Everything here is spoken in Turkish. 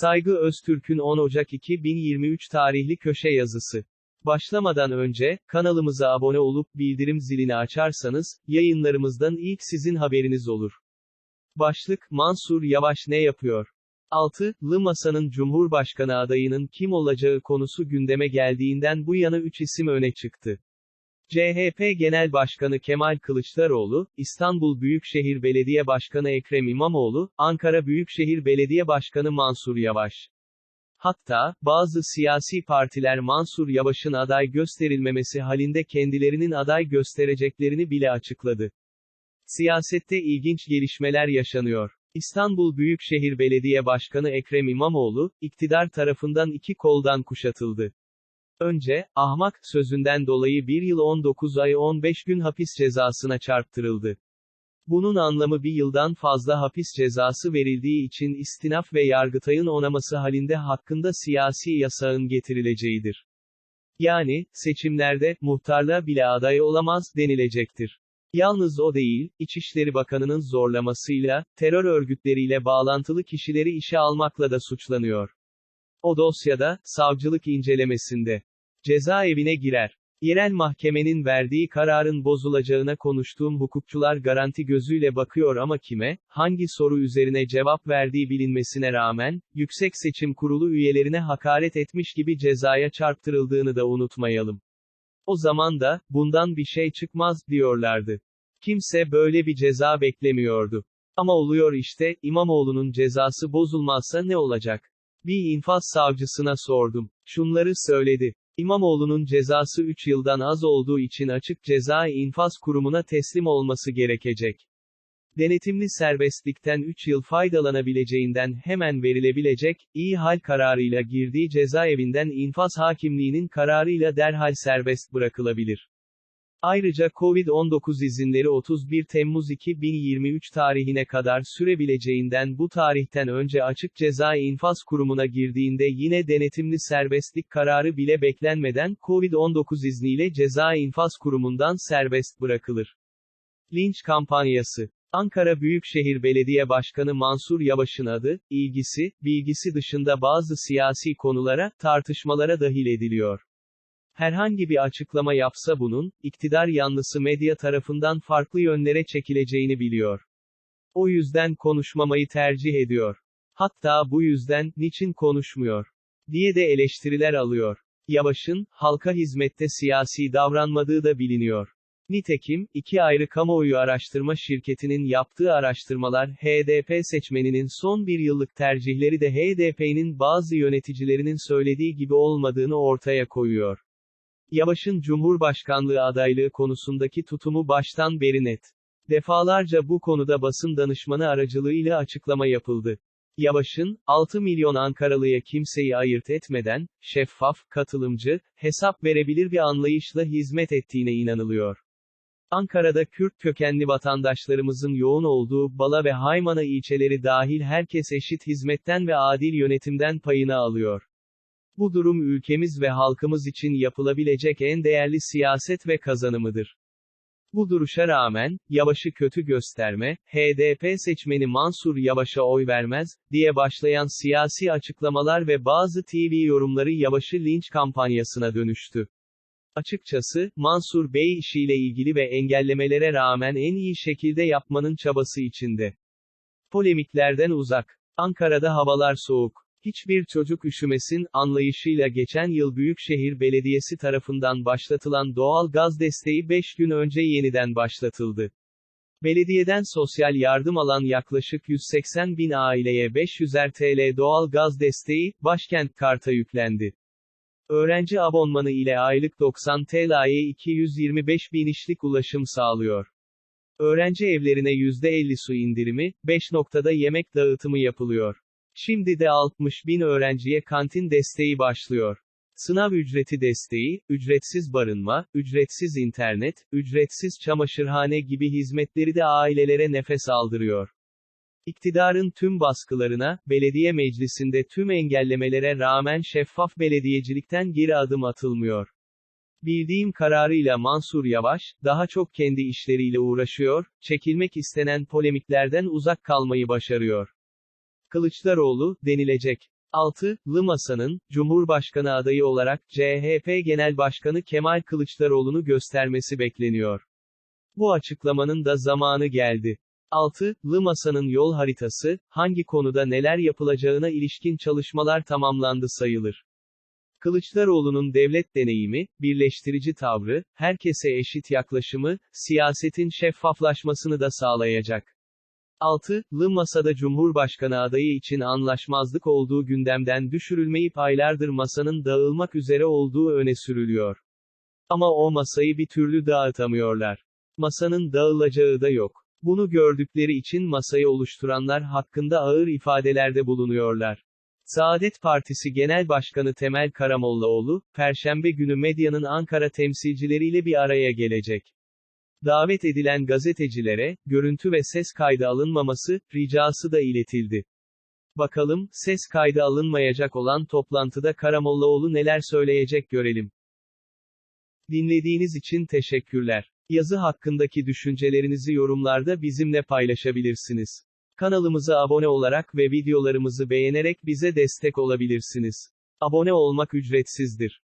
Saygı Öztürk'ün 10 Ocak 2023 tarihli köşe yazısı. Başlamadan önce, kanalımıza abone olup bildirim zilini açarsanız, yayınlarımızdan ilk sizin haberiniz olur. Başlık, Mansur Yavaş ne yapıyor? 6. Lı Masa'nın Cumhurbaşkanı adayının kim olacağı konusu gündeme geldiğinden bu yana 3 isim öne çıktı. CHP Genel Başkanı Kemal Kılıçdaroğlu, İstanbul Büyükşehir Belediye Başkanı Ekrem İmamoğlu, Ankara Büyükşehir Belediye Başkanı Mansur Yavaş. Hatta, bazı siyasi partiler Mansur Yavaş'ın aday gösterilmemesi halinde kendilerinin aday göstereceklerini bile açıkladı. Siyasette ilginç gelişmeler yaşanıyor. İstanbul Büyükşehir Belediye Başkanı Ekrem İmamoğlu, iktidar tarafından iki koldan kuşatıldı. Önce, ahmak, sözünden dolayı 1 yıl 19 ay 15 gün hapis cezasına çarptırıldı. Bunun anlamı bir yıldan fazla hapis cezası verildiği için istinaf ve yargıtayın onaması halinde hakkında siyasi yasağın getirileceğidir. Yani, seçimlerde, muhtarlığa bile aday olamaz, denilecektir. Yalnız o değil, İçişleri Bakanı'nın zorlamasıyla, terör örgütleriyle bağlantılı kişileri işe almakla da suçlanıyor. O dosyada, savcılık incelemesinde, cezaevine girer. Yerel mahkemenin verdiği kararın bozulacağına konuştuğum hukukçular garanti gözüyle bakıyor ama kime, hangi soru üzerine cevap verdiği bilinmesine rağmen, Yüksek Seçim Kurulu üyelerine hakaret etmiş gibi cezaya çarptırıldığını da unutmayalım. O zaman da, bundan bir şey çıkmaz, diyorlardı. Kimse böyle bir ceza beklemiyordu. Ama oluyor işte, İmamoğlu'nun cezası bozulmazsa ne olacak? Bir infaz savcısına sordum. Şunları söyledi. İmamoğlu'nun cezası 3 yıldan az olduğu için açık ceza infaz kurumuna teslim olması gerekecek. Denetimli serbestlikten 3 yıl faydalanabileceğinden hemen verilebilecek, iyi hal kararıyla girdiği cezaevinden infaz hakimliğinin kararıyla derhal serbest bırakılabilir. Ayrıca Covid-19 izinleri 31 Temmuz 2023 tarihine kadar sürebileceğinden bu tarihten önce açık ceza infaz kurumuna girdiğinde yine denetimli serbestlik kararı bile beklenmeden Covid-19 izniyle ceza infaz kurumundan serbest bırakılır. Linç kampanyası Ankara Büyükşehir Belediye Başkanı Mansur Yavaş'ın adı, ilgisi, bilgisi dışında bazı siyasi konulara, tartışmalara dahil ediliyor. Herhangi bir açıklama yapsa bunun, iktidar yanlısı medya tarafından farklı yönlere çekileceğini biliyor. O yüzden konuşmamayı tercih ediyor. Hatta bu yüzden, niçin konuşmuyor? diye de eleştiriler alıyor. Yavaş'ın, halka hizmette siyasi davranmadığı da biliniyor. Nitekim, iki ayrı kamuoyu araştırma şirketinin yaptığı araştırmalar, HDP seçmeninin son bir yıllık tercihleri de HDP'nin bazı yöneticilerinin söylediği gibi olmadığını ortaya koyuyor. Yavaş'ın Cumhurbaşkanlığı adaylığı konusundaki tutumu baştan beri net. Defalarca bu konuda basın danışmanı aracılığıyla açıklama yapıldı. Yavaş'ın, 6 milyon Ankaralıya kimseyi ayırt etmeden, şeffaf, katılımcı, hesap verebilir bir anlayışla hizmet ettiğine inanılıyor. Ankara'da Kürt kökenli vatandaşlarımızın yoğun olduğu Bala ve Haymana ilçeleri dahil herkes eşit hizmetten ve adil yönetimden payını alıyor. Bu durum ülkemiz ve halkımız için yapılabilecek en değerli siyaset ve kazanımıdır. Bu duruşa rağmen, Yavaş'ı kötü gösterme, HDP seçmeni Mansur Yavaş'a oy vermez, diye başlayan siyasi açıklamalar ve bazı TV yorumları Yavaş'ı linç kampanyasına dönüştü. Açıkçası, Mansur Bey işiyle ilgili ve engellemelere rağmen en iyi şekilde yapmanın çabası içinde. Polemiklerden uzak. Ankara'da havalar soğuk. Hiçbir çocuk üşümesin, anlayışıyla geçen yıl Büyükşehir Belediyesi tarafından başlatılan doğal gaz desteği 5 gün önce yeniden başlatıldı. Belediyeden sosyal yardım alan yaklaşık 180 bin aileye 500'er TL doğal gaz desteği, başkent karta yüklendi. Öğrenci abonmanı ile aylık 90 TL'ye 225 bin işlik ulaşım sağlıyor. Öğrenci evlerine %50 su indirimi, 5 noktada yemek dağıtımı yapılıyor. Şimdi de 60 bin öğrenciye kantin desteği başlıyor. Sınav ücreti desteği, ücretsiz barınma, ücretsiz internet, ücretsiz çamaşırhane gibi hizmetleri de ailelere nefes aldırıyor. İktidarın tüm baskılarına, belediye meclisinde tüm engellemelere rağmen şeffaf belediyecilikten geri adım atılmıyor. Bildiğim kararıyla Mansur Yavaş, daha çok kendi işleriyle uğraşıyor, çekilmek istenen polemiklerden uzak kalmayı başarıyor. Kılıçdaroğlu, denilecek. Altılı Masa'nın, Cumhurbaşkanı adayı olarak, CHP Genel Başkanı Kemal Kılıçdaroğlu'nu göstermesi bekleniyor. Bu açıklamanın da zamanı geldi. Altılı Masa'nın yol haritası, hangi konuda neler yapılacağına ilişkin çalışmalar tamamlandı sayılır. Kılıçdaroğlu'nun devlet deneyimi, birleştirici tavrı, herkese eşit yaklaşımı, siyasetin şeffaflaşmasını da sağlayacak. Altılı Masa'da Cumhurbaşkanı adayı için anlaşmazlık olduğu gündemden düşürülmeyip aylardır masanın dağılmak üzere olduğu öne sürülüyor. Ama o masayı bir türlü dağıtamıyorlar. Masanın dağılacağı da yok. Bunu gördükleri için masayı oluşturanlar hakkında ağır ifadelerde bulunuyorlar. Saadet Partisi Genel Başkanı Temel Karamollaoğlu, Perşembe günü medyanın Ankara temsilcileriyle bir araya gelecek. Davet edilen gazetecilere, görüntü ve ses kaydı alınmaması, ricası da iletildi. Bakalım, ses kaydı alınmayacak olan toplantıda Karamollaoğlu neler söyleyecek görelim. Dinlediğiniz için teşekkürler. Yazı hakkındaki düşüncelerinizi yorumlarda bizimle paylaşabilirsiniz. Kanalımıza abone olarak ve videolarımızı beğenerek bize destek olabilirsiniz. Abone olmak ücretsizdir.